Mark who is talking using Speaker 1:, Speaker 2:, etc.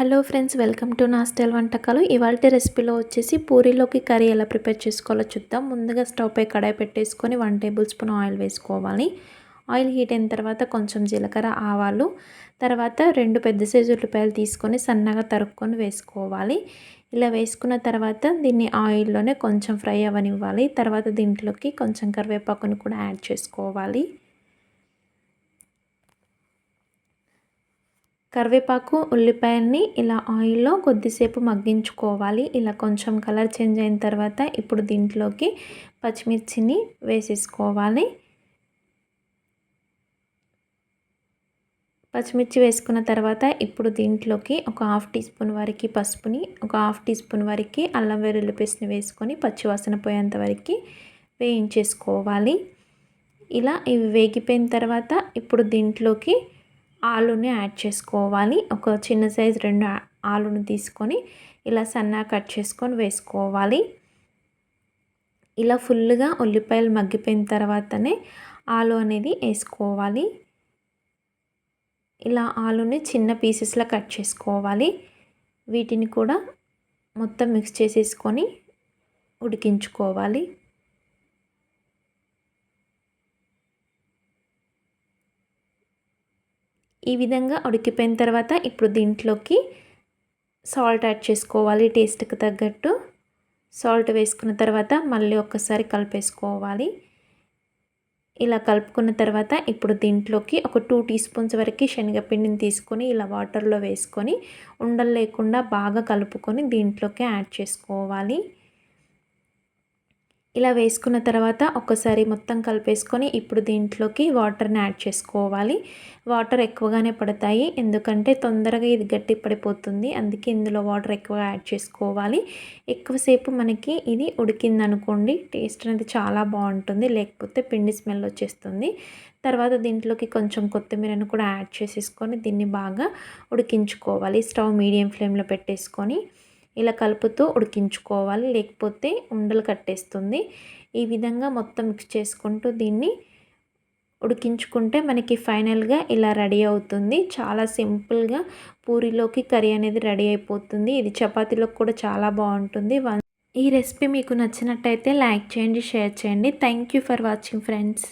Speaker 1: Hello friends welcome to నా style వంటకాలు. ఇవాళ రెసిపీలో వచ్చేసి పూరీలోకి కర్రీ ఎలా ప్రిపేర్ చేసుకోవాలో చూద్దాం. ముందుగా స్టవ్ పై కడాయి పెట్టేసుకొని వన్ టేబుల్ స్పూన్ ఆయిల్ వేసుకోవాలి. ఆయిల్ హీట్ అయిన తర్వాత కొంచెం జీలకర్ర ఆవాలు తర్వాత రెండు పెద్ద సైజు ఉల్లిపాయలు తీసుకొని సన్నగా తరుక్కొని వేసుకోవాలి. ఇలా వేసుకున్న తర్వాత దీన్ని ఆయిల్లోనే కొంచెం ఫ్రై అవ్వనివ్వాలి. తర్వాత దీంట్లోకి కొంచెం కరివేపాకుని కూడా యాడ్ చేసుకోవాలి. కరివేపాకు ఉల్లిపాయల్ని ఇలా ఆయిల్లో కొద్దిసేపు మగ్గించుకోవాలి. ఇలా కొంచెం కలర్ చేంజ్ అయిన తర్వాత ఇప్పుడు దీంట్లోకి పచ్చిమిర్చిని వేసేసుకోవాలి. పచ్చిమిర్చి వేసుకున్న తర్వాత ఇప్పుడు దీంట్లోకి ఒక హాఫ్ టీ స్పూన్ వరకు పసుపుని ఒక హాఫ్ టీ స్పూన్ వరకు అల్లం వెల్లుల్లి పేస్ట్ని వేసుకొని పచ్చివాసన పోయేంత వరకు వేయించేసుకోవాలి. ఇలా ఇవి వేగిపోయిన తర్వాత ఇప్పుడు దీంట్లోకి ఆలుని యాడ్ చేసుకోవాలి. ఒక చిన్న సైజ్ రెండు ఆలుని తీసుకొని ఇలా సన్నగా కట్ చేసుకొని వేసుకోవాలి. ఇలా ఫుల్గా ఉల్లిపాయలు మగ్గిపోయిన తర్వాతనే ఆలు అనేది వేసుకోవాలి. ఇలా ఆలుని చిన్న పీసెస్లో కట్ చేసుకోవాలి. వీటిని కూడా మొత్తం మిక్స్ చేసేసుకొని ఉడికించుకోవాలి. ఈ విధంగా ఉడికిపోయిన తర్వాత ఇప్పుడు దీంట్లోకి సాల్ట్ యాడ్ చేసుకోవాలి టేస్ట్కి తగ్గట్టు. సాల్ట్ వేసుకున్న తర్వాత మళ్ళీ ఒక్కసారి కలిపేసుకోవాలి. ఇలా కలుపుకున్న తర్వాత ఇప్పుడు దీంట్లోకి ఒక టూ టీ స్పూన్స్ వరకు శనగపిండిని తీసుకొని ఇలా వాటర్లో వేసుకొని ఉండలు లేకుండా బాగా కలుపుకొని దీంట్లోకి యాడ్ చేసుకోవాలి. ఇలా వేసుకున్న తర్వాత ఒకసారి మొత్తం కలిపేసుకొని ఇప్పుడు దీంట్లోకి వాటర్ని యాడ్ చేసుకోవాలి. వాటర్ ఎక్కువగానే పడతాయి. ఎందుకంటే తొందరగా ఇది గట్టి పడిపోతుంది. అందుకే ఇందులో వాటర్ ఎక్కువ యాడ్ చేసుకోవాలి. ఎక్కువసేపు మనకి ఇది ఉడికిందనుకోండి టేస్ట్ అనేది చాలా బాగుంటుంది. లేకపోతే పిండి స్మెల్ వచ్చేస్తుంది. తర్వాత దీంట్లోకి కొంచెం కొత్తిమీరను కూడా యాడ్ చేసేసుకొని దీన్ని బాగా ఉడికించుకోవాలి. స్టవ్ మీడియం ఫ్లేమ్లో పెట్టేసుకొని ఇలా కలుపుతూ ఉడికించుకోవాలి. లేకపోతే ఉండలు కట్టేస్తుంది. ఈ విధంగా మొత్తం మిక్స్ చేసుకుంటూ దీన్ని ఉడికించుకుంటే మనకి ఫైనల్గా ఇలా రెడీ అవుతుంది. చాలా సింపుల్గా పూరిలోకి కర్రీ అనేది రెడీ అయిపోతుంది. ఇది చపాతీలోకి కూడా చాలా బాగుంటుంది. ఈ రెసిపీ మీకు నచ్చినట్టయితే లైక్ చేయండి షేర్ చేయండి. Thank you for watching friends